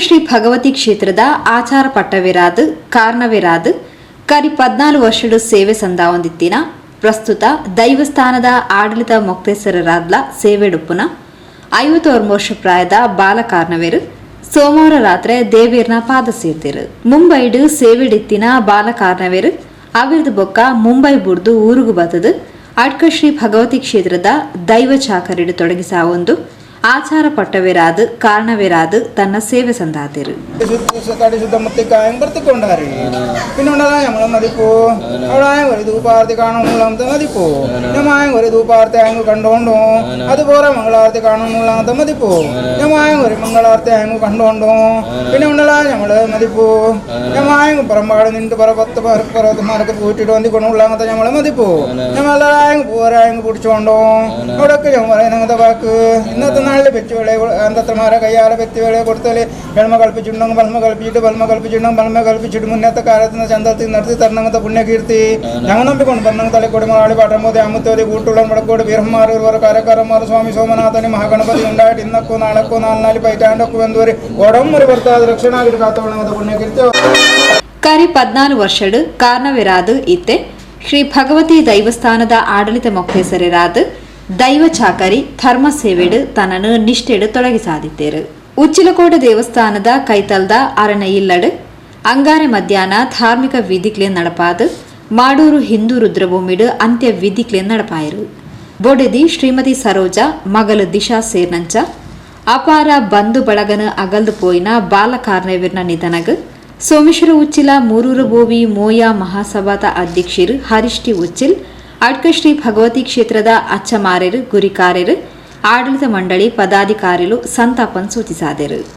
ಶ್ರೀ ಭಗವತಿ ಕ್ಷೇತ್ರದ ಆಚಾರ ಪಟ್ಟವಿರಾದ, ಕಾರಣವಿರಾದ್, ಕರಿ ಪದ್ನಾಲ್ಕು ವರ್ಷದ ಸೇವೆ ಸಂದಾವಂದಿತ್ತಿನ ಪ್ರಸ್ತುತ ದೈವಸ್ಥಾನದ ಆಡಳಿತ ಮೊಕ್ತೇಸರರಾದ್ಲ ಸೇವೆಡುಪ್ಪುನ ಐವತ್ತೋರು ವರ್ಷ ಪ್ರಾಯದ ಬಾಲ ಕಾರಣವೇರು. ಸೋಮವಾರ ರಾತ್ರಿ ದೇವೀರ್ನ ಪಾದ ಸೇರ್ತಿರು. ಮುಂಬೈಡು ಸೇವೆಡಿತ್ತಿನ ಬಾಲ ಕಾರಣವೇರು. ಅವಿರ್ದ ಬೊಕ್ಕ ಮುಂಬೈ ಬುಡ್ದು ಊರುಗು ಬತ್ತದು. ಅಡ್ಕ ಶ್ರೀ ಭಗವತಿ ಕ್ಷೇತ್ರದ ದೈವ ಚಾಕರಿಡು ತೊಡಗಿಸಾವೊಂದು ಆಚಾರ ಪಟ್ಟವಿರಾದ್ ಕಾರಣವಿರಾದ್ ತನ್ನ ಸೇವೆ ಸಂದಾತಿರು തടി ശുദ്ധമത്തിക്കായും വൃത്തിക്കൊണ്ടാരി പിന്നെ ഉണ്ടതായ നമ്മളെ മതിപ്പോ അവിടെ ഒരു ധൂപാർത്തി കാണുമുള്ളത്തെ മതിപ്പോ ഞമായ ഒരു ധൂപാർത്തി അങ്ങ് കണ്ടോണ്ടോ അതുപോലെ മംഗളാർത്തി കാണുമുള്ളത്തെ മതിപ്പോ ഞമായ ഒരു മംഗളാർത്തി അങ്ങ് കണ്ടോണ്ടോ പിന്നെ ഉണ്ടല്ല ഞമ്മള് മതിപ്പോ ഞമായ പുറമ്പാട് നിന്നിട്ട് പറ പത്ത് പർവ്വതന്മാരൊക്കെ പോയിട്ടിട്ട് വന്നി കൊണ്ടുള്ളത്തെ ഞമ്മള് മതിപ്പോ ഞമ്മളായങ്ങ് പോരായങ്ങ് പിടിച്ചോണ്ടോ അവിടെയൊക്കെ ഞാൻ പറയുന്ന വാക്ക് ഇന്നത്തെ നാളിൽ പെറ്റുവേളെ അന്തത്രമാരെ കയ്യാലെ പെറ്റുവേളെ കൊടുത്താൽ വെള്മ കളിപ്പിച്ചിട്ടുണ്ടെങ്കിൽ ബൽമ കളിപ്പിച്ചിട്ട് ബൽമ കളിപ്പിച്ചിട്ടുണ്ടെങ്കിൽ ബൽമ കളിപ്പിച്ചിട്ട് മുന്നത്തെ കാലത്ത് നിന്ന് ചന്തത്തിൽ നടത്തി തരണങ്ങത്തെ പുണ്യകീർത്തി ഞങ്ങൾ നമ്പിക്കൊണ്ട് പറഞ്ഞ തലക്കോടി മലയാളി പാട്ടമോതി അമ്മത്തോരി കൂട്ടുള്ള മുടക്കോട് വീരന്മാർ ഇവർ കാരക്കാരന്മാർ സ്വാമി സോമനാഥന് മഹാഗണപതി ഉണ്ടായിട്ട് ഇന്നക്കോ നാളെക്കോ നാല് നാല് പൈറ്റാണ്ടൊക്കെ വെന്തോര് ഒടം ഒരു ഭർത്താവ് രക്ഷണാകിരി കാത്തോളങ്ങത്തെ പുണ്യകീർത്തി ಕರಿ ಪದ್ನಾಲು ವರ್ಷಡ್ ಕಾರಣವಿರಾದ್ ಇತ್ತೆ ಶ್ರೀ ಭಗವತಿ ದೈವಸ್ಥಾನದ ಆಡಳಿತ ಮೊಕ್ತೇಸರಿರಾದ್ ದೈವ ಚಾಕರಿ, ಧರ್ಮ ಸೇವೆಡ್ ತನ್ನನ್ನು ತೊಡಗಿ ತೊಡಗಿಸಾದಿತ್ತೇರು ಉಚ್ಚಿಲಕೋಟೆ ದೇವಸ್ಥಾನದ ಕೈತಲ್ದ ಅರಣ ಇಲ್ಲಡು, ಅಂಗಾರೆ ಮಧ್ಯಾಹ್ನ ಧಾರ್ಮಿಕ ವಿಧಿಕ್ಲೆ ನಡಪಾದ್, ಮಾಡೂರು ಹಿಂದೂ ರುದ್ರಭೂಮಿಡು ಅಂತ್ಯ ವಿಧಿಕ್ಲೆ ನಡಪಾಯರು. ಬೊಡೆದಿ ಶ್ರೀಮತಿ ಸರೋಜ, ಮಗಲು ದಿಶಾ ಸೇರ್ನಂಚ, ಅಪಾರ ಬಂಧು ಬಳಗನ ಅಗಲ್ದು ಪೋಯಿನ ಬಾಲ ನಿಧನಗ, ಸೋಮೇಶ್ವರ ಉಚ್ಚಿಲ ಮೂರೂರು ಬೋವಿ ಮೋಯ ಮಹಾಸಭಾದ ಅಧ್ಯಕ್ಷರು ಹರಿಷ್ಠಿ ಉಚ್ಚಿಲ್ ಅಡ್ಕ ಶ್ರೀ ಭಗವತಿ ಕ್ಷೇತ್ರದ ಅಚ್ಚಮಾರ್ಯರು ಗುರಿಕಾರ್ಯರು ಆಡಳಿತ ಮಂಡಳಿ ಪದಾಧಿಕಾರಿಗಳು ಸಂತಾಪನ್ ಸೂಚಿಸಾದರು.